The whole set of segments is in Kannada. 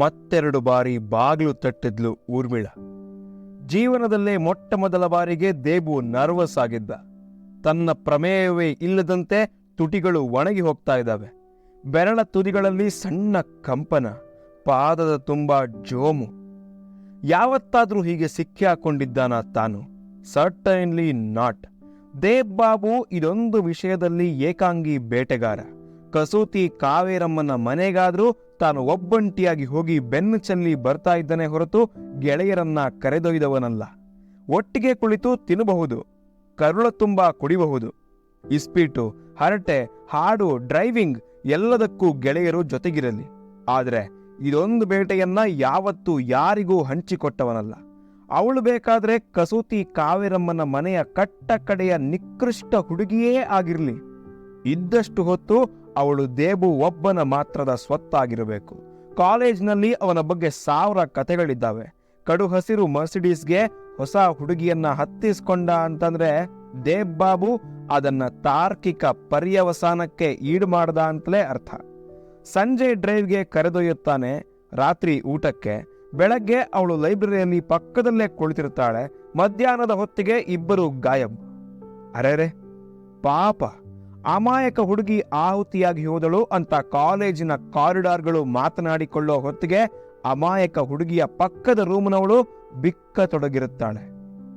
ಮತ್ತೆರಡು ಬಾರಿ ಬಾಗಿಲು ತಟ್ಟಿದ್ಲು ಊರ್ಮಿಳ. ಜೀವನದಲ್ಲೇ ಮೊಟ್ಟ ಮೊದಲ ಬಾರಿಗೆ ದೇಬು ನರ್ವಸ್ ಆಗಿದ್ದ ತನ್ನ ಪ್ರಮೇಯವೇ ಇಲ್ಲದಂತೆ ತುಟಿಗಳು ಒಣಗಿ ಹೋಗ್ತಾ ಇದ್ದಾವೆ. ಬೆರಳ ತುದಿಗಳಲ್ಲಿ ಸಣ್ಣ ಕಂಪನ, ಪಾದದ ತುಂಬ ಜೋಮು. ಯಾವತ್ತಾದ್ರೂ ಹೀಗೆ ಸಿಕ್ಕಿ ಹಾಕೊಂಡಿದ್ದಾನ ತಾನು? ಸರ್ಟೈನ್ಲಿ ನಾಟ್ ದೇಬ್ ಬಾಬು ಇದೊಂದು ವಿಷಯದಲ್ಲಿ ಏಕಾಂಗಿ ಬೇಟೆಗಾರ. ಕಸೂತಿ ಕಾವೇರಮ್ಮನ ಮನೆಗಾದ್ರೂ ತಾನು ಒಬ್ಬಂಟಿಯಾಗಿ ಹೋಗಿ ಬೆನ್ನು ಚೆಲ್ಲಿ ಬರ್ತಾ ಇದ್ದನೇ ಹೊರತು ಗೆಳೆಯರನ್ನ ಕರೆದೊಯ್ದವನಲ್ಲ. ಒಟ್ಟಿಗೆ ಕುಳಿತು ತಿನ್ನಬಹುದು, ಕರುಳ ತುಂಬ ಕುಡಿಬಹುದು. ಇಸ್ಪೀಟು, ಹರಟೆ, ಹಾಡು, ಡ್ರೈವಿಂಗ್ ಎಲ್ಲದಕ್ಕೂ ಗೆಳೆಯರು ಜೊತೆಗಿರಲಿ. ಆದರೆ ಇದೊಂದು ಬೇಟೆಯನ್ನ ಯಾವತ್ತೂ ಯಾರಿಗೂ ಹಂಚಿಕೊಟ್ಟವನಲ್ಲ. ಅವಳು ಬೇಕಾದ್ರೆ ಕಸೂತಿ ಕಾವೇರಮ್ಮನ ಮನೆಯ ಕಟ್ಟ ಕಡೆಯ ನಿಕೃಷ್ಟ ಹುಡುಗಿಯೇ ಆಗಿರಲಿ. ಇದ್ದಷ್ಟು ಹೊತ್ತು ಅವಳು ದೇಬು ಒಬ್ಬನ ಮಾತ್ರದ ಸ್ವತ್ತಾಗಿರಬೇಕು. ಕಾಲೇಜ್ನಲ್ಲಿ ಅವನ ಬಗ್ಗೆ ಸಾವಿರ ಕಥೆಗಳಿದ್ದಾವೆ. ಕಡು ಹಸಿರು ಮರ್ಸಿಡೀಸ್ಗೆ ಹೊಸ ಹುಡುಗಿಯನ್ನ ಹತ್ತಿಸ್ಕೊಂಡ ಅಂತಂದ್ರೆ ದೇಬ್ ಬಾಬು ಅದನ್ನ ತಾರ್ಕಿಕ ಪರ್ಯವಸಾನಕ್ಕೆ ಈಡು ಮಾಡ್ದ ಅಂತಲೇ ಅರ್ಥ. ಸಂಜೆ ಡ್ರೈವ್ಗೆ ಕರೆದೊಯ್ಯುತ್ತಾನೆ, ರಾತ್ರಿ ಊಟಕ್ಕೆ. ಬೆಳಗ್ಗೆ ಅವಳು ಲೈಬ್ರರಿಯಲ್ಲಿ ಪಕ್ಕದಲ್ಲೇ ಕುಳಿತಿರ್ತಾಳೆ ಮಧ್ಯಾಹ್ನದ ಹೊತ್ತಿಗೆ ಇಬ್ಬರು ಗಾಯಬ್. ಅರೆರೆ, ಪಾಪ. ಅಮಾಯಕ ಹುಡುಗಿ ಆಹುತಿಯಾಗಿ ಹೋದಳು ಅಂತ ಕಾಲೇಜಿನ ಕಾರಿಡಾರ್ಗಳು ಮಾತನಾಡಿಕೊಳ್ಳೋ ಹೊತ್ತಿಗೆ ಅಮಾಯಕ ಹುಡುಗಿಯ ಪಕ್ಕದ ರೂಮ್ನವಳು ಬಿಕ್ಕ ತೊಡಗಿರುತ್ತಾಳೆ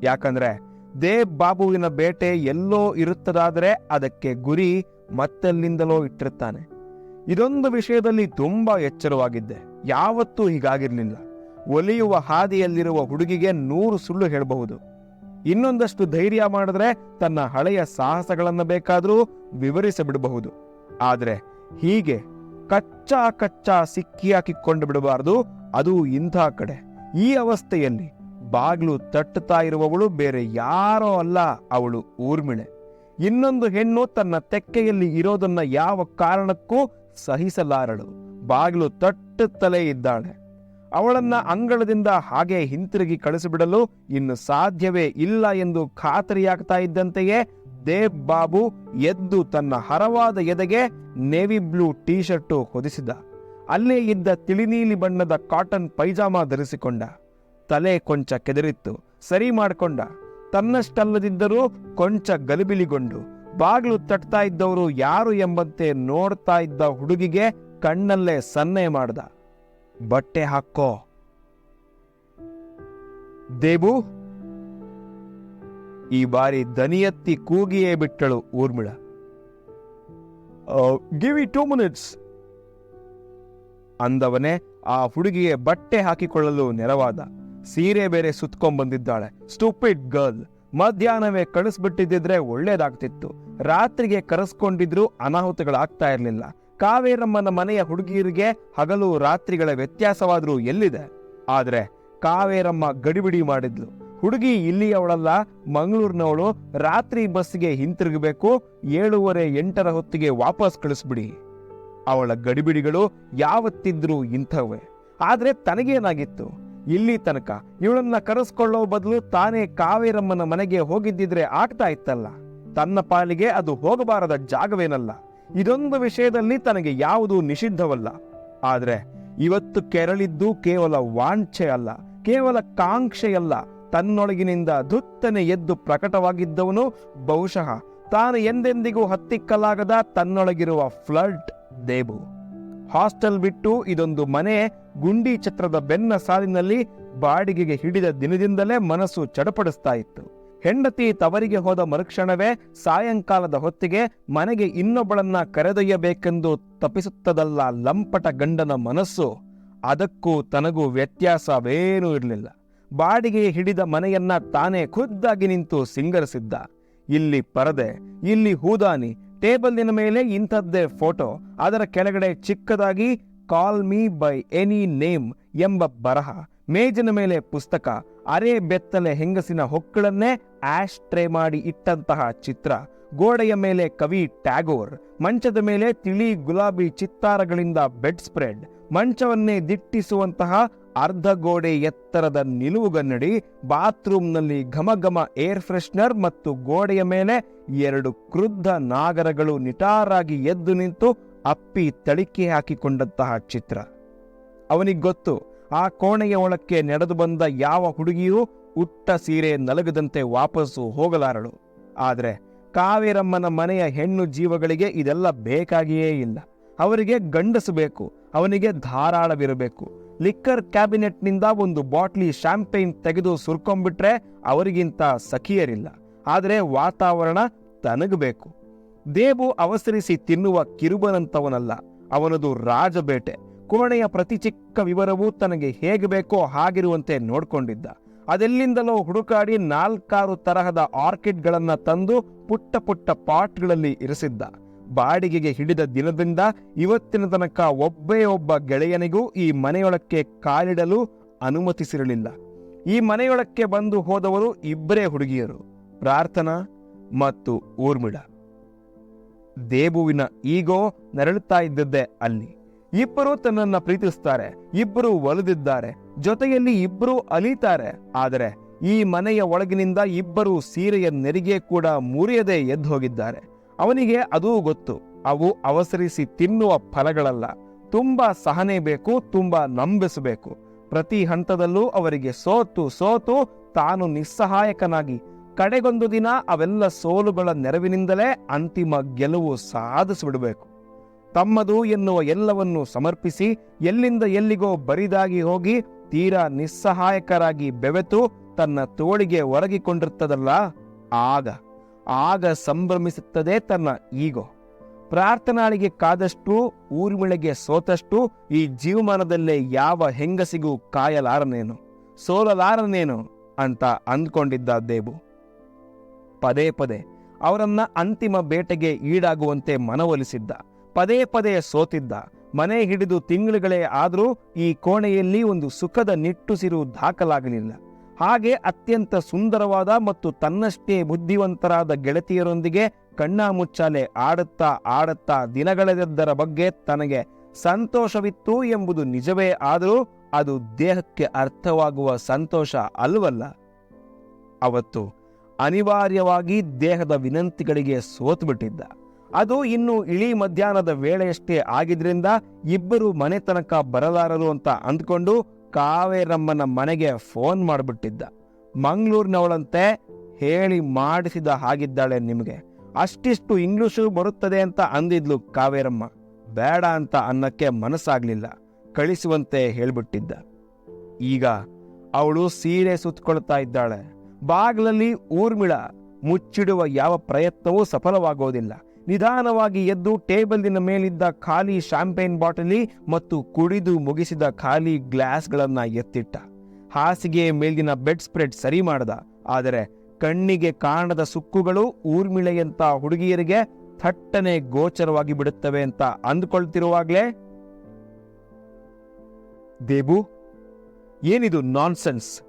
ಯಾಕಂದ್ರೆ ದೇವ್ ಬಾಬುವಿನ ಬೇಟೆ ಎಲ್ಲೋ ಇರುತ್ತದಾದರೆ ಅದಕ್ಕೆ ಗುರಿ ಮತ್ತೆಲ್ಲಿಂದಲೋ ಇಟ್ಟಿರುತ್ತಾನೆ ಇದೊಂದು ವಿಷಯದಲ್ಲಿ ತುಂಬಾ ಎಚ್ಚರವಾಗಿದ್ದೆ. ಯಾವತ್ತೂ ಹೀಗಾಗಿರ್ಲಿಲ್ಲ. ಒಲಿಯುವ ಹಾದಿಯಲ್ಲಿರುವ ಹುಡುಗಿಗೆ ನೂರು ಸುಳ್ಳು ಹೇಳಬಹುದು. ಇನ್ನೊಂದಷ್ಟು ಧೈರ್ಯ ಮಾಡಿದ್ರೆ ತನ್ನ ಹಳೆಯ ಸಾಹಸಗಳನ್ನು ಬೇಕಾದರೂ ವಿವರಿಸಿಬಿಡಬಹುದು. ಆದರೆ ಹೀಗೆ ಕಚ್ಚಾ ಕಚ್ಚಾ ಸಿಕ್ಕಿ ಹಾಕಿಕೊಂಡು ಬಿಡಬಾರದು, ಅದು ಇಂಥ ಕಡೆ. ಈ ಅವಸ್ಥೆಯಲ್ಲಿ ಬಾಗಿಲು ತಟ್ಟುತ್ತಾ ಇರುವವಳು ಬೇರೆ ಯಾರೋ ಅಲ್ಲ ಅವಳು ಊರ್ಮಿಳೆ. ಇನ್ನೊಂದು ಹೆಣ್ಣು ತನ್ನ ತೆಕ್ಕೆಯಲ್ಲಿ ಇರೋದನ್ನ ಯಾವ ಕಾರಣಕ್ಕೂ ಸಹಿಸಲಾರಳು. ಬಾಗಿಲು ತಟ್ಟುತ್ತಲೇ ಇದ್ದಾಳೆ. ಅವಳನ್ನ ಅಂಗಳದಿಂದ ಹಾಗೆ ಹಿಂತಿರುಗಿ ಕಳಿಸಿಬಿಡಲು ಇನ್ನು ಸಾಧ್ಯವೇ ಇಲ್ಲ ಎಂದು ಖಾತರಿಯಾಗ್ತಾ ಇದ್ದಂತೆಯೇ ದೇವ್ ಬಾಬು ಎದ್ದು ತನ್ನ ಹರವಾದ ಎದೆಗೆ ನೇವಿ ಬ್ಲೂ ಟೀ ಶರ್ಟು ಹೊದಿಸಿದ. ಅಲ್ಲೇ ಇದ್ದ ತಿಳಿನೀಲಿ ಬಣ್ಣದ ಕಾಟನ್ ಪೈಜಾಮ ಧರಿಸಿಕೊಂಡ. ತಲೆ ಕೊಂಚ ಕೆದರಿತ್ತು, ಸರಿ ಮಾಡಿಕೊಂಡ. ತನ್ನಷ್ಟಲ್ಲದಿದ್ದರೂ ಕೊಂಚ ಗಲಿಬಿಲಿಗೊಂಡು. ಬಾಗಿಲು ತಟ್ತಾ ಇದ್ದವರು ಯಾರು ಎಂಬಂತೆ ನೋಡ್ತಾ ಇದ್ದ ಹುಡುಗಿಗೆ ಕಣ್ಣಲ್ಲೇ ಸನ್ನೆ ಮಾಡ್ದ. ಬಟ್ಟೆ ಹಾಕೋ. ದೇಬು, ಈ ಬಾರಿ ದನಿಯತ್ತಿ ಕೂಗಿಯೇ ಬಿಟ್ಟಳು Urmila. Give me two minutes ಅಂದವನೇ ಆ ಹುಡುಗಿಗೆ ಬಟ್ಟೆ ಹಾಕಿಕೊಳ್ಳಲು ನೆರವಾದ. ಸೀರೆ ಬೇರೆ ಸುತ್ಕೊಂಡ್ ಬಂದಿದ್ದಾಳೆ. ಸ್ಟೂಪಿಡ್ ಗರ್ಲ್ ಮಧ್ಯಾಹ್ನವೇ ಕಳಿಸ್ಬಿಟ್ಟಿದ್ದಿದ್ರೆ ಒಳ್ಳೇದಾಗ್ತಿತ್ತು. ರಾತ್ರಿಗೆ ಕರೆಸ್ಕೊಂಡಿದ್ರೂ ಅನಾಹುತಗಳಾಗ್ತಾ ಇರಲಿಲ್ಲ. ಕಾವೇರಮ್ಮನ ಮನೆಯ ಹುಡುಗಿಯರಿಗೆ ಹಗಲು ರಾತ್ರಿಗಳ ವ್ಯತ್ಯಾಸವಾದರೂ ಎಲ್ಲಿದೆ? ಆದರೆ ಕಾವೇರಮ್ಮ ಗಡಿಬಿಡಿ ಮಾಡಿದ್ಲು. ಹುಡುಗಿ ಇಲ್ಲಿಯವಳಲ್ಲ, ಮಂಗಳೂರಿನವಳು, ರಾತ್ರಿ ಬಸ್ಗೆ ಹಿಂತಿರುಗಬೇಕು, ಏಳೂವರೆ ಎಂಟರ ಹೊತ್ತಿಗೆ ವಾಪಸ್ ಕಳಿಸ್ಬಿಡಿ. ಅವಳ ಗಡಿಬಿಡಿಗಳು ಯಾವತ್ತಿದ್ರೂ ಇಂಥವೇ. ಆದರೆ ತನಗೇನಾಗಿತ್ತು? ಇಲ್ಲಿ ತನಕ. ಇವಳನ್ನ ಕರೆಸ್ಕೊಳ್ಳೋ ಬದಲು ತಾನೇ ಕಾವೇರಮ್ಮನ ಮನೆಗೆ ಹೋಗಿದ್ದಿದ್ರೆ ಆಗ್ತಾ ಇತ್ತಲ್ಲ. ತನ್ನ ಪಾಲಿಗೆ ಅದು ಹೋಗಬಾರದ ಜಾಗವೇನಲ್ಲ. ಇದೊಂದು ವಿಷಯದಲ್ಲಿ ತನಗೆ ಯಾವುದು ನಿಷಿದ್ಧವಲ್ಲ. ಆದರೆ ಇವತ್ತು ಕೆರಳಿದ್ದು ಕೇವಲ ವಾಂಛೆ ಅಲ್ಲ, ಕೇವಲ ಕಾಂಕ್ಷೆಯಲ್ಲ. ತನ್ನೊಳಗಿನಿಂದ ಧುತ್ತನೆ ಎದ್ದು ಪ್ರಕಟವಾಗಿದ್ದವನು ಬಹುಶಃ ತಾನು ಎಂದೆಂದಿಗೂ ಹತ್ತಿಕ್ಕಲಾಗದ ತನ್ನೊಳಗಿರುವ ಫ್ಲಡ್ ದೇಬು. ಹಾಸ್ಟೆಲ್ ಬಿಟ್ಟು ಇದೊಂದು ಮನೆ ಗುಂಡಿ ಛತ್ರದ ಬೆನ್ನ ಸಾಲಿನಲ್ಲಿ ಬಾಡಿಗೆಗೆ ಹಿಡಿದ ದಿನದಿಂದಲೇ ಮನಸ್ಸು ಚಡಪಡಿಸ್ತಾ ಇತ್ತು. ಹೆಂಡತಿ ತವರಿಗೆ ಹೋದ ಮರುಕ್ಷಣವೇ ಸಾಯಂಕಾಲದ ಹೊತ್ತಿಗೆ ಮನೆಗೆ ಇನ್ನೊಬ್ಬಳನ್ನ ಕರೆದೊಯ್ಯಬೇಕೆಂದು ತಪ್ಪಿಸುತ್ತದಲ್ಲ ಲಂಪಟ ಗಂಡನ ಮನಸ್ಸು. ಅದಕ್ಕೂ ತನಗೂ ವ್ಯತ್ಯಾಸವೇನೂ ಇರಲಿಲ್ಲ. ಬಾಡಿಗೆ ಹಿಡಿದ ಮನೆಯನ್ನ ತಾನೇ ಖುದ್ದಾಗಿ ನಿಂತು ಸಿಂಗರಿಸಿದ್ದ. ಇಲ್ಲಿ ಪರದೆ, ಇಲ್ಲಿ ಹೂದಾನಿ, ಟೇಬಲ್ನ ಮೇಲೆ ಇಂಥದ್ದೇ ಫೋಟೋ, ಅದರ ಕೆಳಗಡೆ ಚಿಕ್ಕದಾಗಿ call me by any name ಎಂಬ ಬರಹ ಮೇಜಿನ ಮೇಲೆ ಪುಸ್ತಕ, ಅರೆ ಬೆತ್ತಲೆ ಹೆಂಗಸಿನ ಹೊಕ್ಕಳನ್ನೇ ಆಶ್ ಟ್ರೇ ಮಾಡಿ ಇಟ್ಟಂತಹ ಚಿತ್ರ. ಗೋಡೆಯ ಮೇಲೆ ಕವಿ ಟ್ಯಾಗೋರ್, ಮಂಚದ ಮೇಲೆ ತಿಳಿ ಗುಲಾಬಿ ಚಿತ್ತಾರಗಳಿಂದ ಬೆಡ್ ಸ್ಪ್ರೆಡ್. ಮಂಚವನ್ನೇ ದಿಟ್ಟಿಸುವಂತಹ ಅರ್ಧ ಗೋಡೆ ಎತ್ತರದ ನಿಲುವುಗನ್ನಡಿ, ಬಾತ್ರೂಮ್ನಲ್ಲಿ ಘಮಘಮ ಏರ್ ಫ್ರೆಶ್ನರ್ ಮತ್ತು ಗೋಡೆಯ ಮೇಲೆ ಎರಡು ಕ್ರುದ್ಧ ನಾಗರಗಳು ನಿಟಾರಾಗಿ ಎದ್ದು ನಿಂತು ಅಪ್ಪಿ ತಳಿಕೆ ಹಾಕಿಕೊಂಡಂತಹ ಚಿತ್ರ. ಅವನಿಗೆ ಗೊತ್ತು ಆ ಕೋಣೆಯ ಒಳಕ್ಕೆ ನಡೆದು ಬಂದ ಯಾವ ಹುಡುಗಿಯೂ ಉಟ್ಟ ಸೀರೆ ನಲಗದಂತೆ ವಾಪಸ್ಸು ಹೋಗಲಾರಳು. ಆದರೆ ಕಾವೇರಮ್ಮನ ಮನೆಯ ಹೆಣ್ಣು ಜೀವಗಳಿಗೆ ಇದೆಲ್ಲ ಬೇಕಾಗಿಯೇ ಇಲ್ಲ. ಅವರಿಗೆ ಗಂಡಸು ಬೇಕು, ಅವನಿಗೆ ಧಾರಾಳವಿರಬೇಕು. ಲಿಕ್ಕರ್ ಕ್ಯಾಬಿನೆಟ್ನಿಂದ ಒಂದು ಬಾಟ್ಲಿ ಶಾಂಪೇನ್ ತೆಗೆದು ಸುರ್ಕೊಂಬಿಟ್ರೆ ಅವರಿಗಿಂತ ಸಖಿಯರಿಲ್ಲ. ಆದರೆ ವಾತಾವರಣ ತನಗಬೇಕು. ದೇಬು ಅವಸರಿಸಿ ತಿನ್ನುವ ಕಿರುಬನಂತವನಲ್ಲ, ಅವನದು ರಾಜಬೇಟೆ. ಕೋಣೆಯ ಪ್ರತಿ ಚಿಕ್ಕ ವಿವರವೂ ತನಗೆ ಹೇಗೆ ಬೇಕೋ ಹಾಗಿರುವಂತೆ ನೋಡ್ಕೊಂಡಿದ್ದ. ಅದೆಲ್ಲಿಂದಲೋ ಹುಡುಕಾಡಿ ನಾಲ್ಕಾರು ತರಹದ ಆರ್ಕಿಡ್ಗಳನ್ನ ತಂದು ಪುಟ್ಟ ಪುಟ್ಟ ಪಾಟ್ಗಳಲ್ಲಿ ಇರಿಸಿದ್ದ. ಬಾಡಿಗೆಗೆ ಹಿಡಿದ ದಿನದಿಂದ ಇವತ್ತಿನ ತನಕ ಒಬ್ಬೇ ಒಬ್ಬ ಗೆಳೆಯನಿಗೂ ಈ ಮನೆಯೊಳಕ್ಕೆ ಕಾಲಿಡಲು ಅನುಮತಿಸಿರಲಿಲ್ಲ. ಈ ಮನೆಯೊಳಕ್ಕೆ ಬಂದು ಹೋದವರು ಇಬ್ಬರೇ ಹುಡುಗಿಯರು, ಪ್ರಾರ್ಥನಾ ಮತ್ತು ಊರ್ಮಿಳ. ದೇಬುವಿನ ಈಗೋ ನರಳುತ್ತಾ ಇದ್ದದ್ದೇ ಅಲ್ಲಿ. ಇಬ್ಬರು ತನ್ನನ್ನ ಪ್ರೀತಿಸ್ತಾರೆ, ಇಬ್ಬರು ಒಲಿದಿದ್ದಾರೆ, ಜೊತೆಯಲ್ಲಿ ಇಬ್ಬರು ಅಲಿತಾರೆ. ಆದರೆ ಈ ಮನೆಯ ಒಳಗಿನಿಂದ ಇಬ್ಬರು ಸೀರೆಯ ನೆರಿಗೆ ಕೂಡ ಮುರಿಯದೆ ಎದ್ದು ಹೋಗಿದ್ದಾರೆ. ಅವನಿಗೆ ಅದೂ ಗೊತ್ತು, ಅವು ಅವಸರಿಸಿ ತಿನ್ನುವ ಫಲಗಳಲ್ಲ. ತುಂಬಾ ಸಹನೆ ಬೇಕು, ತುಂಬಾ ನಂಬಿಸಬೇಕು ಪ್ರತಿ ಹಂತದಲ್ಲೂ ಅವರಿಗೆ ಸೋತು ಸೋತು ತಾನು ನಿಸ್ಸಹಾಯಕನಾಗಿ, ಕಡೆಗೊಂದು ದಿನ ಅವೆಲ್ಲ ಸೋಲುಗಳ ನೆರವಿನಿಂದಲೇ ಅಂತಿಮ ಗೆಲುವು ಸಾಧಿಸಿಬಿಡಬೇಕು. ತಮ್ಮದು ಎನ್ನುವ ಎಲ್ಲವನ್ನು ಸಮರ್ಪಿಸಿ ಎಲ್ಲಿಂದ ಎಲ್ಲಿಗೋ ಬರಿದಾಗಿ ಹೋಗಿ ತೀರಾ ನಿಸ್ಸಹಾಯಕರಾಗಿ ಬೆವೆತು ತನ್ನ ತೋಳಿಗೆ ಒರಗಿಕೊಂಡಿರ್ತದಲ್ಲ, ಆಗ ಆಗ ಸಂಭ್ರಮಿಸುತ್ತದೆ ತನ್ನ ಈಗೋ. ಪ್ರಾರ್ಥನಾಳಿಗೆ ಕಾದಷ್ಟು, ಊರ್ಮಿಳೆಗೆ ಸೋತಷ್ಟು ಈ ಜೀವಮಾನದಲ್ಲೇ ಯಾವ ಹೆಂಗಸಿಗೂ ಕಾಯಲಾರನೇನು? ಸೋಲಲಾರನೇನು ಅಂತ ಅಂದ್ಕೊಂಡಿದ್ದ ದೇಬು. ಪದೇ ಪದೇ ಅವರನ್ನ ಅಂತಿಮ ಬೇಟೆಗೆ ಈಡಾಗುವಂತೆ ಮನವೊಲಿಸಿದ್ದ. ಪದೇ ಪದೇ ಸೋತಿದ್ದ. ಮನೆ ಹಿಡಿದು ತಿಂಗಳುಗಳೇ ಆದರೂ ಈ ಕೋಣೆಯಲ್ಲಿ ಒಂದು ಸುಖದ ನಿಟ್ಟುಸಿರು ದಾಖಲಾಗಲಿಲ್ಲ. ಹಾಗೆ ಅತ್ಯಂತ ಸುಂದರವಾದ ಮತ್ತು ತನ್ನಷ್ಟೇ ಬುದ್ಧಿವಂತರಾದ ಗೆಳತಿಯರೊಂದಿಗೆ ಕಣ್ಣಾಮುಚ್ಚಾಲೆ ಆಡುತ್ತಾ ಆಡುತ್ತಾ ದಿನಗಳೆದದ್ದರ ಬಗ್ಗೆ ತನಗೆ ಸಂತೋಷವಿತ್ತು ಎಂಬುದು ನಿಜವೇ ಆದರೂ ಅದು ದೇಹಕ್ಕೆ ಅರ್ಥವಾಗುವ ಸಂತೋಷ ಅಲ್ವಲ್ಲ ಅವತ್ತು ಅನಿವಾರ್ಯವಾಗಿ ದೇಹದ ವಿನಂತಿಗಳಿಗೆ ಸೋತುಬಿಟ್ಟಿದ್ದ. ಅದು ಇನ್ನು ಇಳಿ ಮಧ್ಯಾಹ್ನದ ವೇಳೆಯಷ್ಟೇ ಆಗಿದ್ರಿಂದ ಇಬ್ಬರು ಮನೆ ತನಕ ಬರಲಾರರು ಅಂತ ಅಂದ್ಕೊಂಡು ಕಾವೇರಮ್ಮನ ಮನೆಗೆ ಫೋನ್ ಮಾಡಿಬಿಟ್ಟಿದ್ದ. ಮಂಗಳೂರಿನವಳಂತೆ ಹೇಳಿ ಮಾಡಿಸಿದ ಹಾಗಿದ್ದಾಳೆ ನಿಮಗೆ. ಅಷ್ಟಿಷ್ಟು ಇಂಗ್ಲಿಷು ಬರುತ್ತದೆ ಅಂತ ಅಂದಿದ್ಲು ಕಾವೇರಮ್ಮ. ಬೇಡ ಅಂತ ಅನ್ನಕ್ಕೆ ಮನಸ್ಸಾಗ್ಲಿಲ್ಲ. ಕಳಿಸುವಂತೆ ಹೇಳ್ಬಿಟ್ಟಿದ್ದ. ಈಗ ಅವಳು ಸೀರೆ ಸುತ್ತಕೊಳ್ತಾ ಇದ್ದಾಳೆ. ಬಾಗಿಲಲ್ಲಿ ಊರ್ಮಿಳ ಮುಚ್ಚಿಡುವ ಯಾವ ಪ್ರಯತ್ನವೂ ಸಫಲವಾಗೋದಿಲ್ಲ. ನಿಧಾನವಾಗಿ ಎದ್ದು ಟೇಬಲ್ನ ಮೇಲಿದ್ದ ಖಾಲಿ ಶಾಂಪೇನ್ ಬಾಟಲಿ ಮತ್ತು ಕುಡಿದು ಮುಗಿಸಿದ ಖಾಲಿ ಗ್ಲಾಸ್ಗಳನ್ನ ಎತ್ತಿಟ್ಟ. ಹಾಸಿಗೆ ಮೇಲಿನ ಬೆಡ್ ಸ್ಪ್ರೆಡ್ ಸರಿ ಮಾಡ್ದ. ಆದರೆ ಕಣ್ಣಿಗೆ ಕಾಣದ ಸುಕ್ಕುಗಳು ಊರ್ಮಿಳೆಯಂತ ಹುಡುಗಿಯರಿಗೆ ಥಟ್ಟನೆ ಗೋಚರವಾಗಿ ಬಿಡುತ್ತವೆ ಅಂತ ಅಂದ್ಕೊಳ್ತಿರುವಾಗ್ಲೇ, ದೇಬು, ಏನಿದು ನಾನ್ಸೆನ್ಸ್?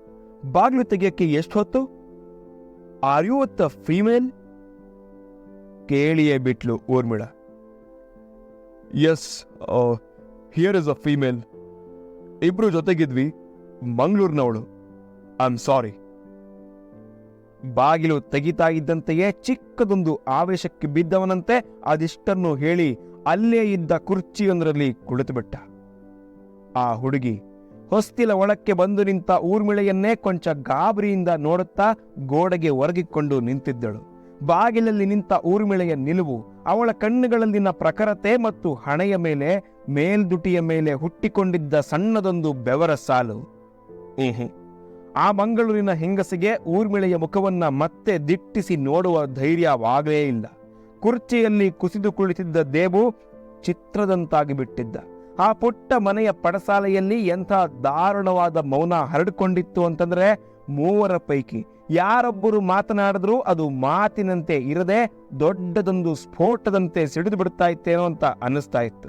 ಬಾಗಿಲು ತೆಗೆಯಕ್ಕೆ ಎಷ್ಟು ಹೊತ್ತು? Are you a female? ಕೇಳಿಯೇ Bittu Urmila. Yes here is a female ಇಬ್ರು ಜೊತೆಗಿದ್ವಿ, ಮಂಗಳೂರಿನವಳು. ಐ ಆಮ್ ಸಾರಿ ಬಾಗಿಲು ತೆಗಿತಾ ಇದ್ದಂತೆಯೇ ಚಿಕ್ಕದೊಂದು ಆವೇಶಕ್ಕೆ ಬಿದ್ದವನಂತೆ ಅದಿಷ್ಟನ್ನು ಹೇಳಿ ಅಲ್ಲೇ ಇದ್ದ ಕುರ್ಚಿಯೊಂದರಲ್ಲಿ ಕುಳಿತುಬಿಟ್ಟ. ಆ ಹುಡುಗಿ ಹೊಸ್ತಿಲ ಒಳಕ್ಕೆ ಬಂದು ನಿಂತ ಊರ್ಮಿಳೆಯನ್ನೇ ಕೊಂಚ ಗಾಬರಿಯಿಂದ ನೋಡುತ್ತಾ ಗೋಡೆಗೆ ಒರಗಿಕೊಂಡು ನಿಂತಿದ್ದಳು. ಬಾಗಿಲಲ್ಲಿ ನಿಂತ ಊರ್ಮಿಳೆಯ ನಿಲುವು ಅವಳ ಕಣ್ಣುಗಳಲ್ಲಿನ ಪ್ರಖರತೆ ಮತ್ತು ಹಣೆಯ ಮೇಲೆ ಮೇಲ್ದುಟಿಯ ಮೇಲೆ ಹುಟ್ಟಿಕೊಂಡಿದ್ದ ಸಣ್ಣದೊಂದು ಬೆವರ ಸಾಲು. ಆ ಮಂಗಳೂರಿನ ಹೆಂಗಸಿಗೆ ಊರ್ಮಿಳೆಯ ಮುಖವನ್ನ ಮತ್ತೆ ದಿಟ್ಟಿಸಿ ನೋಡುವ ಧೈರ್ಯವಾಗಲೇ ಇಲ್ಲ. ಕುರ್ಚಿಯಲ್ಲಿ ಕುಸಿದು ಕುಳಿತಿದ್ದ ದೇವು ಚಿತ್ರದಂತಾಗಿ ಬಿಟ್ಟಿದ್ದ. ಆ ಪುಟ್ಟ ಮನೆಯ ಪಡಸಾಲೆಯಲ್ಲಿ ಎಂಥ ದಾರುಣವಾದ ಮೌನ ಹರಡಿಕೊಂಡಿತ್ತು ಅಂತಂದ್ರೆ ಮೂವರ ಪೈಕಿ ಯಾರೊಬ್ಬರು ಮಾತನಾಡಿದ್ರೂ ಅದು ಮಾತಿನಂತೆ ಇರದೆ ದೊಡ್ಡದೊಂದು ಸ್ಫೋಟದಂತೆ ಸಿಡಿದು ಬಿಡ್ತಾ ಇತ್ತೇನೋ ಅಂತ ಅನ್ನಿಸ್ತಾ ಇತ್ತು.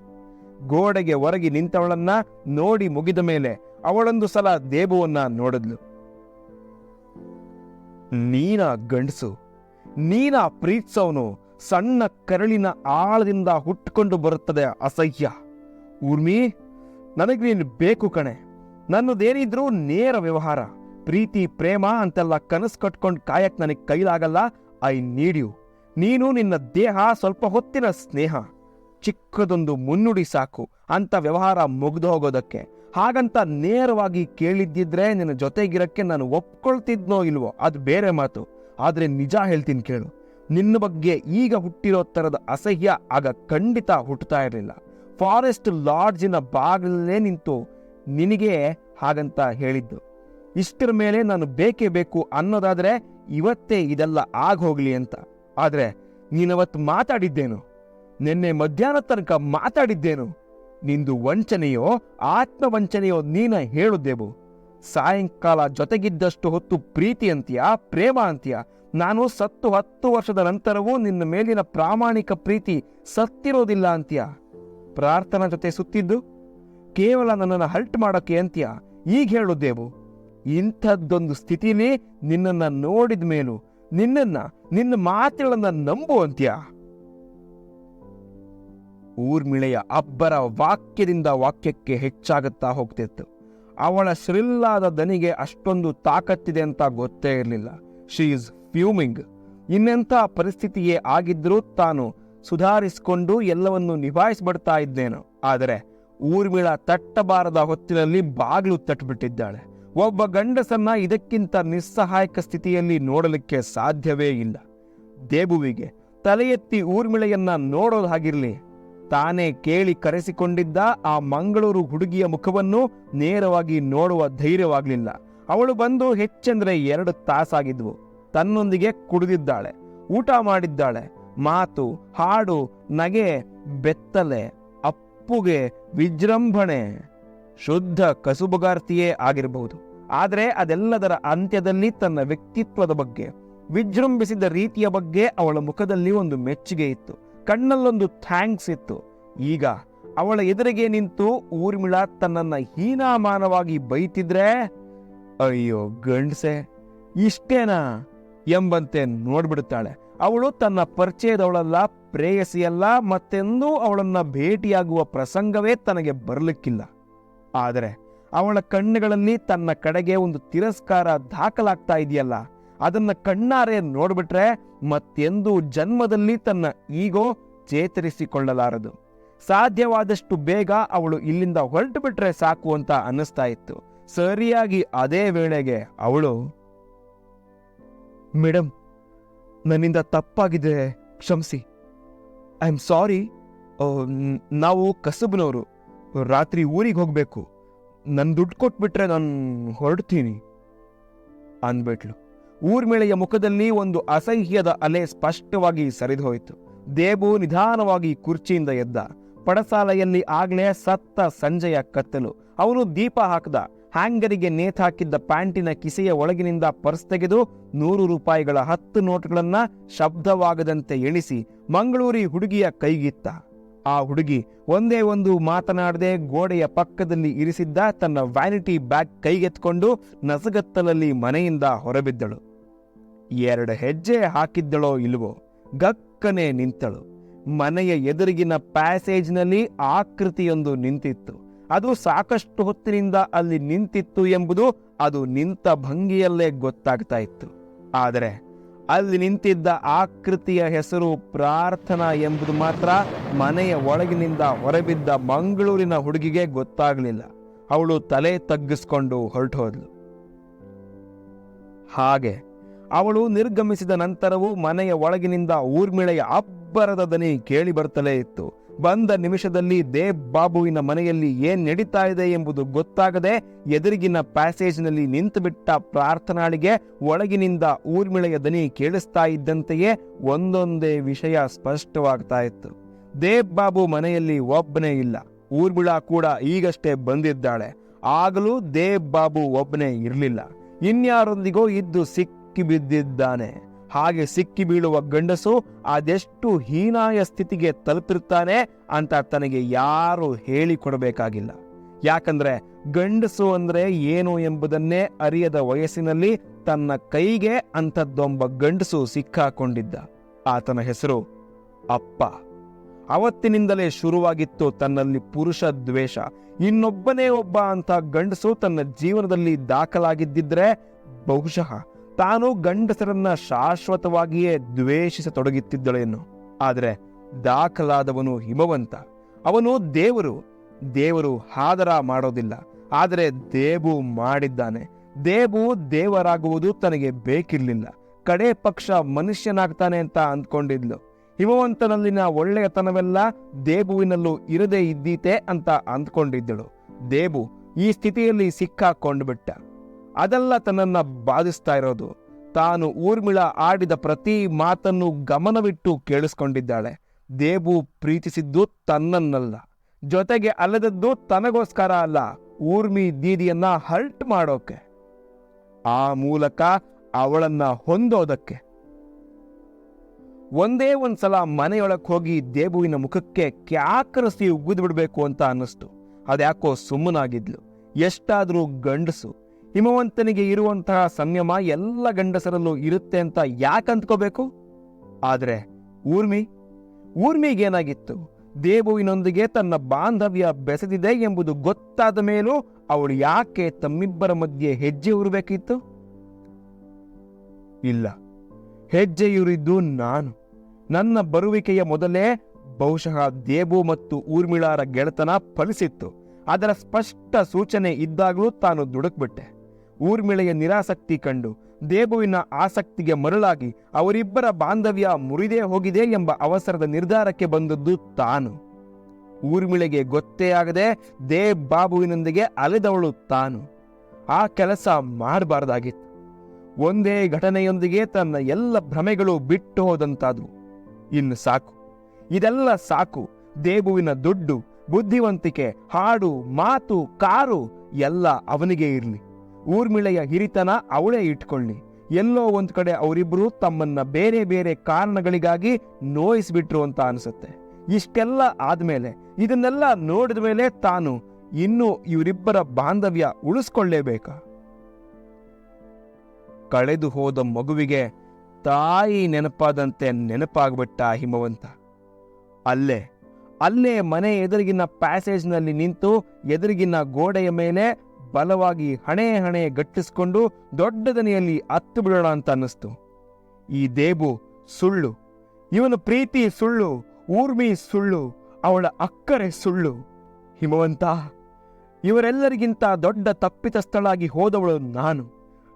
ಗೋಡೆಗೆ ಹೊರಗಿ ನಿಂತವಳನ್ನ ನೋಡಿ ಮುಗಿದ ಮೇಲೆ ಅವಳೊಂದು ಸಲ ದೇಬುವನ್ನ ನೋಡಿದ್ಲು. ನೀನ ಗಂಡಸು, ನೀನ ಪ್ರೀತ್ಸವನು ಸಣ್ಣ ಕರಳಿನ ಆಳದಿಂದ ಹುಟ್ಕೊಂಡು ಬರುತ್ತದೆ ಅಸಹ್ಯ. ಊರ್ಮಿ, ನನಗೆ ನೀನು ಬೇಕು ಕಣೆ. ನನ್ನದೇನಿದ್ರೂ ನೇರ ವ್ಯವಹಾರ. ಪ್ರೀತಿ, ಪ್ರೇಮ ಅಂತೆಲ್ಲ ಕನಸು ಕಟ್ಕೊಂಡು ಕಾಯಕ್ ನನಗೆ ಕೈಲಾಗಲ್ಲ. I need you. ನೀನು ನಿನ್ನ ದೇಹ ಸ್ವಲ್ಪ ಹೊತ್ತಿನ ಸ್ನೇಹ. ಚಿಕ್ಕದೊಂದು ಮುನ್ನುಡಿ ಸಾಕು. ಅಂತ ವ್ಯವಹಾರ ಮುಗ್ದು ಹೋಗೋದಕ್ಕೆ. ಹಾಗಂತ ನೇರವಾಗಿ ಕೇಳಿದ್ದಿದ್ರೆ ನಿನ್ನ ಜೊತೆಗಿರಕ್ಕೆ ನಾನು ಒಪ್ಕೊಳ್ತಿದ್ನೋ ಇಲ್ವೋ, ಅದು ಬೇರೆ ಮಾತು. ಆದ್ರೆ ನಿಜ ಹೇಳ್ತೀನಿ ಕೇಳು. ನಿನ್ನ ಬಗ್ಗೆ ಈಗ ಹುಟ್ಟಿರೋ ಥರದ ಅಸಹ್ಯ ಆಗ ಖಂಡಿತ ಹುಟ್ಟುತ್ತಾ ಇರಲಿಲ್ಲ. ಫಾರೆಸ್ಟ್ ಲಾಡ್ಜಿನ ಬಾಗಿಲೇ ನಿಂತು ನಿನಗೆ ಹಾಗಂತ ಹೇಳಿದ್ದು. ಇಷ್ಟರ ಮೇಲೆ ನಾನು ಬೇಕೇ ಬೇಕು ಅನ್ನೋದಾದ್ರೆ ಇವತ್ತೇ ಇದೆಲ್ಲ ಆಗೋಗ್ಲಿ ಅಂತ. ಆದ್ರೆ ನೀನವತ್ತು ಮಾತಾಡಿದ್ದೇನು. ನಿನ್ನೆ ಮಧ್ಯಾಹ್ನ ತನಕ ಮಾತಾಡಿದ್ದೇನು. ನಿಂದು ವಂಚನೆಯೋ ಆತ್ಮವಂಚನೆಯೋ ನೀನ ಹೇಳುದೇವು. ಸಾಯಂಕಾಲ ಜೊತೆಗಿದ್ದಷ್ಟು ಹೊತ್ತು ಪ್ರೀತಿ ಅಂತೀಯ, ಪ್ರೇಮ ಅಂತೀಯ? ನಾನು ಸತ್ತು ಹತ್ತು ವರ್ಷದ ನಂತರವೂ ನಿನ್ನ ಮೇಲಿನ ಪ್ರಾಮಾಣಿಕ ಪ್ರೀತಿ ಸತ್ತಿರೋದಿಲ್ಲ ಅಂತೀಯ? ಪ್ರಾರ್ಥನಾ ಜೊತೆ ಸುತ್ತಿದ್ದು? ಕೇವಲ ನನ್ನನ್ನು ಹಲ್ಟ್ ಮಾಡೋಕ್ಕೆ ಅಂತೀಯ? ಈಗ ಹೇಳುದೇವು. ಇಂಥದ್ದೊಂದು ಸ್ಥಿತಿನೇ ನಿನ್ನನ್ನ ನೋಡಿದ ಮೇಲೂ, ನಿನ್ನನ್ನ, ನಿನ್ನ ಮಾತುಗಳನ್ನ ನಂಬು ಅಂತ್ಯ ಊರ್ಮಿಳೆಯ ಅಬ್ಬರ ವಾಕ್ಯದಿಂದ ವಾಕ್ಯಕ್ಕೆ ಹೆಚ್ಚಾಗುತ್ತಾ ಹೋಗ್ತಿತ್ತು. ಅವಳ ಶ್ರಿಲ್ಲಾದ ದನಿಗೆ ಅಷ್ಟೊಂದು ತಾಕತ್ತಿದೆ ಅಂತ ಗೊತ್ತೇ ಇರಲಿಲ್ಲ. ಶಿ ಈಸ್ ಫ್ಯೂಮಿಂಗ್ ಇನ್ನೆಂಥ ಪರಿಸ್ಥಿತಿಯೇ ಆಗಿದ್ರೂ ತಾನು ಸುಧಾರಿಸಿಕೊಂಡು ಎಲ್ಲವನ್ನು ನಿಭಾಯಿಸ್ಬಿಡ್ತಾ ಇದ್ದೇನು. ಆದರೆ ಊರ್ಮಿಳ ತಟ್ಟಬಾರದ ಹೊತ್ತಿನಲ್ಲಿ ಬಾಗಿಲು ತಟ್ಟಬಿಟ್ಟಿದ್ದಾಳೆ. ಒಬ್ಬ ಗಂಡಸನ್ನ ಇದಕ್ಕಿಂತ ನಿಸ್ಸಹಾಯಕ ಸ್ಥಿತಿಯಲ್ಲಿ ನೋಡಲಿಕ್ಕೆ ಸಾಧ್ಯವೇ ಇಲ್ಲ. ದೇಬುವಿಗೆ ತಲೆ ಊರ್ಮಿಳೆಯನ್ನ ನೋಡೋದು ಹಾಗಿರ್ಲಿ. ತಾನೇ ಕೇಳಿ ಕರೆಸಿಕೊಂಡಿದ್ದ ಆ ಮಂಗಳೂರು ಹುಡುಗಿಯ ಮುಖವನ್ನು ನೇರವಾಗಿ ನೋಡುವ ಧೈರ್ಯವಾಗಲಿಲ್ಲ. ಅವಳು ಬಂದು ಹೆಚ್ಚೆಂದರೆ ಎರಡು ತಾಸಾಗಿದ್ವು. ತನ್ನೊಂದಿಗೆ ಕುಡಿದಿದ್ದಾಳೆ, ಊಟ ಮಾಡಿದ್ದಾಳೆ, ಮಾತು, ಹಾಡು, ನಗೆ, ಬೆತ್ತಲೆ, ಅಪ್ಪುಗೆ ವಿಜೃಂಭಣೆ, ಶುದ್ಧ ಕಸುಬುಗಾರ್ತಿಯೇ ಆಗಿರಬಹುದು. ಆದರೆ ಅದೆಲ್ಲದರ ಅಂತ್ಯದಲ್ಲಿ ತನ್ನ ವ್ಯಕ್ತಿತ್ವದ ಬಗ್ಗೆ, ವಿಜೃಂಭಿಸಿದ ರೀತಿಯ ಬಗ್ಗೆ ಅವಳ ಮುಖದಲ್ಲಿ ಒಂದು ಮೆಚ್ಚುಗೆ ಇತ್ತು. ಕಣ್ಣಲ್ಲೊಂದು ಥ್ಯಾಂಕ್ಸ್ ಇತ್ತು. ಈಗ ಅವಳ ಎದುರಿಗೆ ನಿಂತು ಊರ್ಮಿಳಾ ತನ್ನನ್ನ ಹೀನಾಮಾನವಾಗಿ ಬೈತಿದ್ರೆ, ಅಯ್ಯೋ ಗಂಡ್ಸೆ, ಇಷ್ಟೇನಾ ಎಂಬಂತೆ ನೋಡ್ಬಿಡುತ್ತಾಳೆ. ಅವಳು ತನ್ನ ಪರಿಚಯದವಳಲ್ಲ, ಪ್ರೇಯಸಿಯಲ್ಲ, ಮತ್ತೆಂದೂ ಅವಳನ್ನ ಭೇಟಿಯಾಗುವ ಪ್ರಸಂಗವೇ ತನಗೆ ಬರಲಿಕ್ಕಿಲ್ಲ. ಆದರೆ ಅವಳ ಕಣ್ಣುಗಳಲ್ಲಿ ತನ್ನ ಕಡೆಗೆ ಒಂದು ತಿರಸ್ಕಾರ ದಾಖಲಾಗ್ತಾ ಇದೆಯಲ್ಲ, ಅದನ್ನ ಕಣ್ಣಾರೆ ನೋಡ್ಬಿಟ್ರೆ ಮತ್ತೆಂದೂ ಜನ್ಮದಲ್ಲಿ ತನ್ನ ಈಗೋ ಚೇತರಿಸಿಕೊಳ್ಳಲಾರದು. ಸಾಧ್ಯವಾದಷ್ಟು ಬೇಗ ಅವಳು ಇಲ್ಲಿಂದ ಹೊರಟು ಬಿಟ್ರೆ ಸಾಕು ಅಂತ ಅನ್ನಿಸ್ತಾ ಇತ್ತು. ಸರಿಯಾಗಿ ಅದೇ ವೇಳೆಗೆ ಅವಳು ಮೇಡಮ್ ನನ್ನಿಂದ ತಪ್ಪಾಗಿದೆ, ಕ್ಷಮಿಸಿ. ಐ ಆಮ್ ಸಾರಿ ನಾವು ಕಸಬ್ನವರು, ರಾತ್ರಿ ಊರಿಗೆ ಹೋಗಬೇಕು. ನನ್ನ ದುಡ್ಡು ಕೊಟ್ಬಿಟ್ರೆ ನಾನು ಹೊರಡ್ತೀನಿ ಅಂದ್ಬಿಟ್ಲು. ಊರ್ಮಿಳೆಯ ಮುಖದಲ್ಲಿ ಒಂದು ಅಸಹ್ಯದ ಅಲೆ ಸ್ಪಷ್ಟವಾಗಿ ಸರಿದು ಹೋಯಿತು ದೇಬು ನಿಧಾನವಾಗಿ ಕುರ್ಚಿಯಿಂದ ಎದ್ದ. ಪಡಸಾಲೆಯಲ್ಲಿ ಆಗ್ಲೇ ಸತ್ತ ಸಂಜೆಯ ಕತ್ತಲು. ಅವನು ದೀಪ ಹಾಕದ. ಹ್ಯಾಂಗರಿಗೆ ನೇತಾಕಿದ್ದ ಪ್ಯಾಂಟಿನ ಕಿಸೆಯ ಒಳಗಿನಿಂದ ಪರ್ಸ್ ತೆಗೆದು ನೂರು ರೂಪಾಯಿಗಳ ಹತ್ತು ನೋಟ್ಗಳನ್ನ ಶಬ್ದವಾಗದಂತೆ ಎಣಿಸಿ ಮಂಗಳೂರಿ ಹುಡುಗಿಯ ಕೈಗಿತ್ತ. ಆ ಹುಡುಗಿ ಒಂದೇ ಒಂದು ಮಾತನಾಡದೆ ಗೋಡೆಯ ಪಕ್ಕದಲ್ಲಿ ಇರಿಸಿದ್ದ ತನ್ನ ವ್ಯಾನಿಟಿ ಬ್ಯಾಗ್ ಕೈಗೆತ್ಕೊಂಡು ನಸಗತ್ತಲಲ್ಲಿ ಮನೆಯಿಂದ ಹೊರಬಿದ್ದಳು. ಎರಡು ಹೆಜ್ಜೆ ಹಾಕಿದ್ದಳೋ ಇಲ್ವೋ, ಗಕ್ಕನೆ ನಿಂತಳು. ಮನೆಯ ಎದುರಿಗಿನ ಪ್ಯಾಸೇಜ್ನಲ್ಲಿ ಆಕೃತಿಯೊಂದು ನಿಂತಿತ್ತು. ಅದು ಸಾಕಷ್ಟು ಹೊತ್ತಿನಿಂದ ಅಲ್ಲಿ ನಿಂತಿತ್ತು ಎಂಬುದು ಅದು ನಿಂತ ಭಂಗಿಯಲ್ಲೇ ಗೊತ್ತಾಗ್ತಾ ಇತ್ತು. ಆದರೆ ಅಲ್ಲಿ ನಿಂತಿದ್ದ ಆಕೃತಿಯ ಹೆಸರು ಪ್ರಾರ್ಥನಾ ಎಂಬುದು ಮಾತ್ರ ಮನೆಯ ಒಳಗಿನಿಂದ ಹೊರಬಿದ್ದ ಮಂಗಳೂರಿನ ಹುಡುಗಿಗೆ ಗೊತ್ತಾಗಲಿಲ್ಲ. ಅವಳು ತಲೆ ತಗ್ಗಿಸ್ಕೊಂಡು ಹೊರಟು ಹೋದ್ಲು ಹಾಗೆ ಅವಳು ನಿರ್ಗಮಿಸಿದ ನಂತರವೂ ಮನೆಯ ಒಳಗಿನಿಂದ ಊರ್ಮಿಳೆಯ ಅಬ್ಬರದ ದನಿ ಕೇಳಿ ಬರ್ತಲೇ ಇತ್ತು. ಬಂದ ನಿಮಿಷದಲ್ಲಿ ದೇವ್ ಬಾಬುವಿನ ಮನೆಯಲ್ಲಿ ಏನ್ ನಡೀತಾ ಇದೆ ಎಂಬುದು ಗೊತ್ತಾಗದೆ ಎದುರಿಗಿನ ಪ್ಯಾಸೇಜ್ನಲ್ಲಿ ನಿಂತುಬಿಟ್ಟ ಪ್ರಾರ್ಥನಾಳಿಗೆ ಒಳಗಿನಿಂದ ಊರ್ಮಿಳೆಯ ದನಿ ಕೇಳಿಸ್ತಾ ಇದ್ದಂತೆಯೇ ಒಂದೊಂದೇ ವಿಷಯ ಸ್ಪಷ್ಟವಾಗ್ತಾ ಇತ್ತು. ದೇವ್ ಬಾಬು ಮನೆಯಲ್ಲಿ ಒಬ್ಬನೇ ಇಲ್ಲ. ಊರ್ಮಿಳಾ ಕೂಡ ಈಗಷ್ಟೇ ಬಂದಿದ್ದಾಳೆ. ಆಗಲೂ ದೇವ್ ಬಾಬು ಒಬ್ಬನೇ ಇರಲಿಲ್ಲ. ಇನ್ಯಾರೊಂದಿಗೋ ಇದ್ದು ಸಿಕ್ಕಿ ಬಿದ್ದಿದ್ದಾನೆ ಹಾಗೆ ಸಿಕ್ಕಿ ಬೀಳುವ ಗಂಡಸು ಅದೆಷ್ಟು ಹೀನಾಯ ಸ್ಥಿತಿಗೆ ತಲುಪಿರ್ತಾನೆ ಅಂತ ತನಗೆ ಯಾರು ಹೇಳಿಕೊಡಬೇಕಾಗಿಲ್ಲ. ಯಾಕಂದ್ರೆ ಗಂಡಸು ಅಂದ್ರೆ ಏನು ಎಂಬುದನ್ನೇ ಅರಿಯದ ವಯಸ್ಸಿನಲ್ಲಿ ತನ್ನ ಕೈಗೆ ಅಂಥದ್ದೊಂಬ ಗಂಡಸು ಸಿಕ್ಕಾಕೊಂಡಿದ್ದ. ಆತನ ಹೆಸರು ಅಪ್ಪ. ಅವತ್ತಿನಿಂದಲೇ ಶುರುವಾಗಿತ್ತು ತನ್ನಲ್ಲಿ ಪುರುಷ ದ್ವೇಷ. ಇನ್ನೊಬ್ಬನೇ ಒಬ್ಬ ಅಂತ ಗಂಡಸು ತನ್ನ ಜೀವನದಲ್ಲಿ ದಾಖಲಾಗಿದ್ದಿದ್ರೆ ಬಹುಶಃ ತಾನು ಗಂಡಸರನ್ನ ಶಾಶ್ವತವಾಗಿಯೇ ದ್ವೇಷಿಸತೊಡಗುತ್ತಿದ್ದಳೇನು? ಆದರೆ ದಾಖಲಾದವನು ಹಿಮವಂತ. ಅವನು ದೇವರು. ದೇವರು ಹಾದರ ಮಾಡೋದಿಲ್ಲ. ಆದರೆ ದೇಬು ಮಾಡಿದ್ದಾನೆ. ದೇಬು ದೇವರಾಗುವುದು ತನಗೆ ಬೇಕಿರಲಿಲ್ಲ. ಕಡೆ ಪಕ್ಷ ಮನುಷ್ಯನಾಗ್ತಾನೆ ಅಂತ ಅಂದ್ಕೊಂಡಿದ್ಲು. ಹಿಮವಂತನಲ್ಲಿನ ಒಳ್ಳೆಯತನವೆಲ್ಲ ದೇಬುವಿನಲ್ಲೂ ಇರದೇ ಇದ್ದೀತೆ ಅಂತ ಅಂದ್ಕೊಂಡಿದ್ದಳು. ದೇಬು ಈ ಸ್ಥಿತಿಯಲ್ಲಿ ಸಿಕ್ಕಾಕೊಂಡ್ಬಿಟ್ಟ. ಅದೆಲ್ಲ ತನ್ನನ್ನ ಬಾಧಿಸ್ತಾ ಇರೋದು. ತಾನು ಊರ್ಮಿಳ ಆಡಿದ ಪ್ರತಿ ಮಾತನ್ನು ಗಮನವಿಟ್ಟು ಕೇಳಿಸ್ಕೊಂಡಿದ್ದಾಳೆ. ದೇಬು ಪ್ರೀತಿಸಿದ್ದು ತನ್ನನ್ನಲ್ಲ. ಜೊತೆಗೆ ಅಲ್ಲದದ್ದು ತನಗೋಸ್ಕರ ಅಲ್ಲ, ಊರ್ಮಿ ದೀದಿಯನ್ನ ಹರ್ಟ್ ಮಾಡೋಕೆ. ಆ ಮೂಲಕ ಅವಳನ್ನ ಹೊಂದೋದಕ್ಕೆ. ಒಂದೇ ಒಂದ್ಸಲ ಮನೆಯೊಳಕ್ಕೆ ಹೋಗಿ ದೇಬುವಿನ ಮುಖಕ್ಕೆ ಕ್ಯಾಕರಿಸಿ ಉಗಿದು ಬಿಡಬೇಕು ಅಂತ ಅನ್ನಿಸ್ತು. ಅದ್ಯಾಕೋ ಸುಮ್ಮನಾಗಿದ್ಲು. ಎಷ್ಟಾದ್ರೂ ಗಂಡಸು. ಹಿಮವಂತನಿಗೆ ಇರುವಂತಹ ಸಂಯಮ ಎಲ್ಲ ಗಂಡಸರಲ್ಲೂ ಇರುತ್ತೆ ಅಂತ ಯಾಕೆ ಅಂದ್ಕೋಬೇಕು ಆದರೆ ಊರ್ಮಿ, ಊರ್ಮಿಗೇನಾಗಿತ್ತು? ದೇಬುವಿನೊಂದಿಗೆ ತನ್ನ ಬಾಂಧವ್ಯ ಬೆಸೆದಿದೆ ಎಂಬುದು ಗೊತ್ತಾದ ಮೇಲೂ ಅವಳು ಯಾಕೆ ತಮ್ಮಿಬ್ಬರ ಮಧ್ಯೆ ಹೆಜ್ಜೆ ಉರಬೇಕಿತ್ತು? ಇಲ್ಲ. ಹೆಜ್ಜೆಯುರಿದ್ದು ನಾನು. ನನ್ನ ಬರುವಿಕೆಯ ಮೊದಲೇ ಬಹುಶಃ ದೇಬು ಮತ್ತು ಊರ್ಮಿಳಾರ ಗೆಳೆತನ ಫಲಿಸಿತ್ತು. ಅದರ ಸ್ಪಷ್ಟ ಸೂಚನೆ ಇದ್ದಾಗಲೂ ತಾನು ದುಡುಕ್ಬಿಟ್ಟೆ. ಊರ್ಮಿಳೆಯ ನಿರಾಸಕ್ತಿ ಕಂಡು ದೇಬುವಿನ ಆಸಕ್ತಿಗೆ ಮರಳಾಗಿ ಅವರಿಬ್ಬರ ಬಾಂಧವ್ಯ ಮುರಿದೇ ಹೋಗಿದೆ ಎಂಬ ಅವಸರದ ನಿರ್ಧಾರಕ್ಕೆ ಬಂದದ್ದು ತಾನು. ಊರ್ಮಿಳೆಗೆ ಗೊತ್ತೇ ಆಗದೆ ದೇವ್ ಬಾಬುವಿನೊಂದಿಗೆ ಅಲೆದವಳು ತಾನು. ಆ ಕೆಲಸ ಮಾಡಬಾರದಾಗಿತ್ತು. ಒಂದೇ ಘಟನೆಯೊಂದಿಗೆ ತನ್ನ ಎಲ್ಲ ಭ್ರಮೆಗಳು ಬಿಟ್ಟು ಹೋದಂತಾದವು. ಇನ್ನು ಸಾಕು. ಇದೆಲ್ಲ ಸಾಕು. ದೇಬುವಿನ ದುಡ್ಡು, ಬುದ್ಧಿವಂತಿಕೆ, ಹಾಡು, ಮಾತು, ಕಾರು ಎಲ್ಲ ಅವನಿಗೆ ಇರಲಿ. ಊರ್ಮಿಳೆಯ ಹಿರಿತನ ಅವಳೇ ಇಟ್ಕೊಳ್ಳಿ. ಎಲ್ಲೋ ಒಂದು ಕಡೆ ಅವರಿಬ್ರು ತಮ್ಮನ್ನ ಬೇರೆ ಬೇರೆ ಕಾರಣಗಳಿಗಾಗಿ ನೋಯಿಸ್ಬಿಟ್ರು ಅಂತ ಅನಿಸುತ್ತೆ. ಇಷ್ಟೆಲ್ಲ ಆದ್ಮೇಲೆ, ಇದನ್ನೆಲ್ಲ ನೋಡಿದ ಮೇಲೆ ತಾನು ಇನ್ನು ಇವರಿಬ್ಬರ ಬಾಂಧವ್ಯ ಉಳಿಸ್ಕೊಳ್ಳೇಬೇಕಾ? ಕಳೆದು ಹೋದ ಮಗುವಿಗೆ ತಾಯಿ ನೆನಪಾದಂತೆ ನೆನಪಾಗ್ಬಿಟ್ಟ ಹಿಮವಂತ. ಅಲ್ಲೇ ಅಲ್ಲೇ ಮನೆ ಎದುರಿಗಿನ ಪ್ಯಾಸೇಜ್ನಲ್ಲಿ ನಿಂತು ಎದುರಿಗಿನ ಗೋಡೆಯ ಮೇಲೆ ಬಲವಾಗಿ ಹಣೆ ಹಣೆ ಗಟ್ಟಿಸ್ಕೊಂಡು ದೊಡ್ಡ ದನಿಯಲ್ಲಿ ಹತ್ತು ಬಿಡೋಣ ಅಂತ ಅನ್ನಿಸ್ತು. ಈ ದೇಬು ಸುಳ್ಳು, ಇವನ ಪ್ರೀತಿ ಸುಳ್ಳು, ಊರ್ಮಿ ಸುಳ್ಳು, ಅವಳ ಅಕ್ಕರೆ ಸುಳ್ಳು. ಹಿಮವಂತ, ಇವರೆಲ್ಲರಿಗಿಂತ ದೊಡ್ಡ ತಪ್ಪಿತ ಸ್ಥಳಾಗಿ ಹೋದವಳು ನಾನು.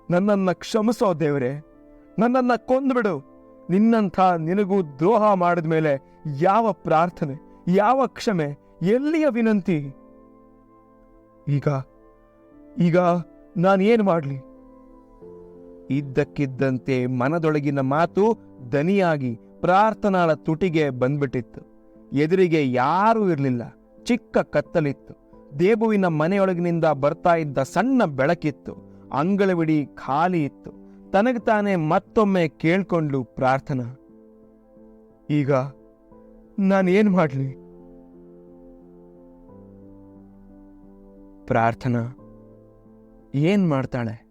ನನ್ನನ್ನ ಕ್ಷಮಿಸೋ ದೇವರೇ, ನನ್ನನ್ನ ಕೊಂದ್ಬಿಡು. ನಿನ್ನಂಥ ನಿನಗೂ ದ್ರೋಹ ಮಾಡಿದ ಮೇಲೆ ಯಾವ ಪ್ರಾರ್ಥನೆ, ಯಾವ ಕ್ಷಮೆ, ಎಲ್ಲಿಯ ವಿನಂತಿ? ಈಗ ಈಗ ನಾನೇನು ಮಾಡಲಿ? ಇದ್ದಕ್ಕಿದ್ದಂತೆ ಮನದೊಳಗಿನ ಮಾತು ದನಿಯಾಗಿ ಪ್ರಾರ್ಥನಾಳ ತುಟಿಗೆ ಬಂದ್ಬಿಟ್ಟಿತ್ತು. ಎದುರಿಗೆ ಯಾರೂ ಇರಲಿಲ್ಲ. ಚಿಕ್ಕ ಕತ್ತಲಿತ್ತು. ದೇಬುವಿನ ಮನೆಯೊಳಗಿನಿಂದ ಬರ್ತಾ ಇದ್ದ ಸಣ್ಣ ಬೆಳಕಿತ್ತು. ಅಂಗಳವಿಡಿ ಖಾಲಿ ಇತ್ತು. ತನಗೆ ತಾನೇ ಮತ್ತೊಮ್ಮೆ ಕೇಳ್ಕೊಂಡ್ಲು ಪ್ರಾರ್ಥನಾ. ಈಗ ನಾನೇನು ಮಾಡಲಿ? ಪ್ರಾರ್ಥನಾ. ಏನ್ ಮಾಡ್ತಾಳೆ?